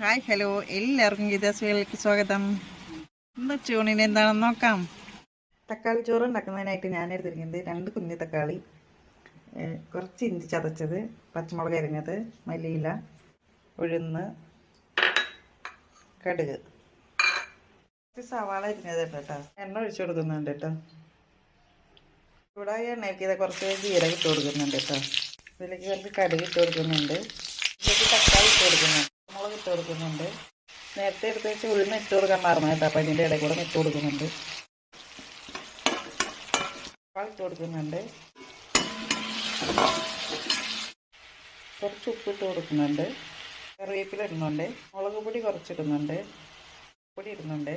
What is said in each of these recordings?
Hi hello. എല്ലാവർക്കും ഗീതാസുകളിലേക്ക് സ്വാഗതം. ഇന്ന് ചൂണിന് എന്താണെന്ന് നോക്കാം. തക്കാളി ചോറ് ഉണ്ടാക്കുന്നതിനായിട്ട് ഞാൻ എടുത്തിരിക്കുന്നത് രണ്ട് കുഞ്ഞു തക്കാളി. കുറച്ച് ഇഞ്ചി ചതച്ചത് പച്ചമുളക് അരിഞ്ഞത് മല്ലിയില ഉഴുന്ന് കടുക്. കുറച്ച് സവാള അരിഞ്ഞത് കേട്ടോ. എണ്ണ ഒഴിച്ചു കൊടുക്കുന്നുണ്ട് കേട്ടോ. ചൂടായ എണ്ണയ്ക്ക് ഇത് കുറച്ച് ജീരകം ഇട്ട് കൊടുക്കുന്നുണ്ട് കേട്ടോ. ഇതിലേക്ക് കുറച്ച് കടുക് ഇട്ട് കൊടുക്കുന്നുണ്ട്. ഇതിലേക്ക് തക്കാളി ഇട്ട് കൊടുക്കുന്നുണ്ട്. മുളക് ഇട്ട് കൊടുക്കുന്നുണ്ട്. നേരത്തെ എടുത്ത് വെച്ച് ഉഴുന്ന് ഇട്ട് കൊടുക്കാൻ മറന്നു കേട്ടോ. അപ്പം അതിന്റെ ഇടയിൽ കൂടെ ഇട്ട് കൊടുക്കുന്നുണ്ട്. ഇട്ട് കൊടുക്കുന്നുണ്ട്. കുറച്ച് ഉപ്പ് ഇട്ട് കൊടുക്കുന്നുണ്ട്. കറിവേപ്പില ഇടുന്നുണ്ട്. മുളക് പൊടി കുറച്ചിടുന്നുണ്ട്. പൊടി ഇടുന്നുണ്ട്.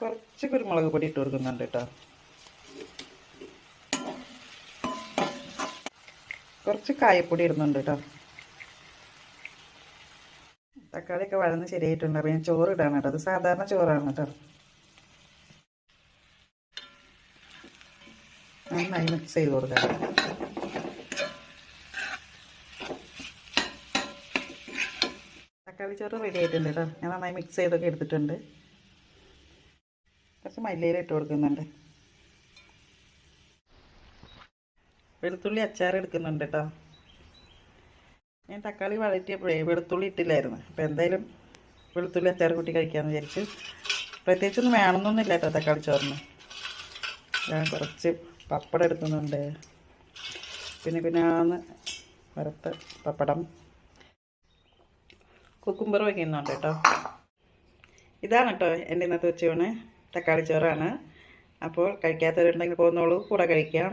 കുറച്ച് കുരുമുളക് പൊടി ഇട്ട് കൊടുക്കുന്നുണ്ട് കേട്ടോ. കുറച്ച് കായപ്പൊടി ഇടുന്നുണ്ട് കേട്ടോ. തക്കാളിയൊക്കെ വഴന്ന് ശരിയായിട്ടുണ്ട്. അപ്പം ഞാൻ ചോറ് ഇടാണ് കേട്ടോ അത് സാധാരണ ചോറാണ് കേട്ടോ. നന്നായി മിക്സ് ചെയ്ത് കൊടുക്കാം. തക്കാളി ചോറ് റെഡി ആയിട്ടുണ്ട് കേട്ടോ. ഞാൻ നന്നായി മിക്സ് ചെയ്തൊക്കെ എടുത്തിട്ടുണ്ട്. കുറച്ച് മല്ലിയില ഇട്ട് കൊടുക്കുന്നുണ്ട്. വെളുത്തുള്ളി അച്ചാർ എടുക്കുന്നുണ്ട് കേട്ടോ ഞാൻ തക്കാളി വഴറ്റിയപ്പോഴേ വെളുത്തുള്ളി ഇട്ടില്ലായിരുന്നു. അപ്പോൾ എന്തായാലും വെളുത്തുള്ളി അച്ചാർ കൂട്ടി കഴിക്കാമെന്ന് വിചാരിച്ച് പ്രത്യേകിച്ചൊന്നും വേണമെന്നൊന്നുമില്ല കേട്ടോ തക്കാളി ചോറിന്. ഞാൻ കുറച്ച് പപ്പടം എടുക്കുന്നുണ്ട്. പിന്നെ പിന്നെ ആന്ന് വറുത്ത പപ്പടം. കുക്കുംബർ വയ്ക്കുന്നുണ്ട് കേട്ടോ ഇതാണ് കേട്ടോ എന്റെ ഇന്നത്തെ ഉച്ചയൂണ്. തക്കാളി ചോറാണ്. അപ്പോൾ കഴിക്കാത്തവരുണ്ടെങ്കിൽ പോകുന്നോളൂ. കൂടെ കഴിക്കാം.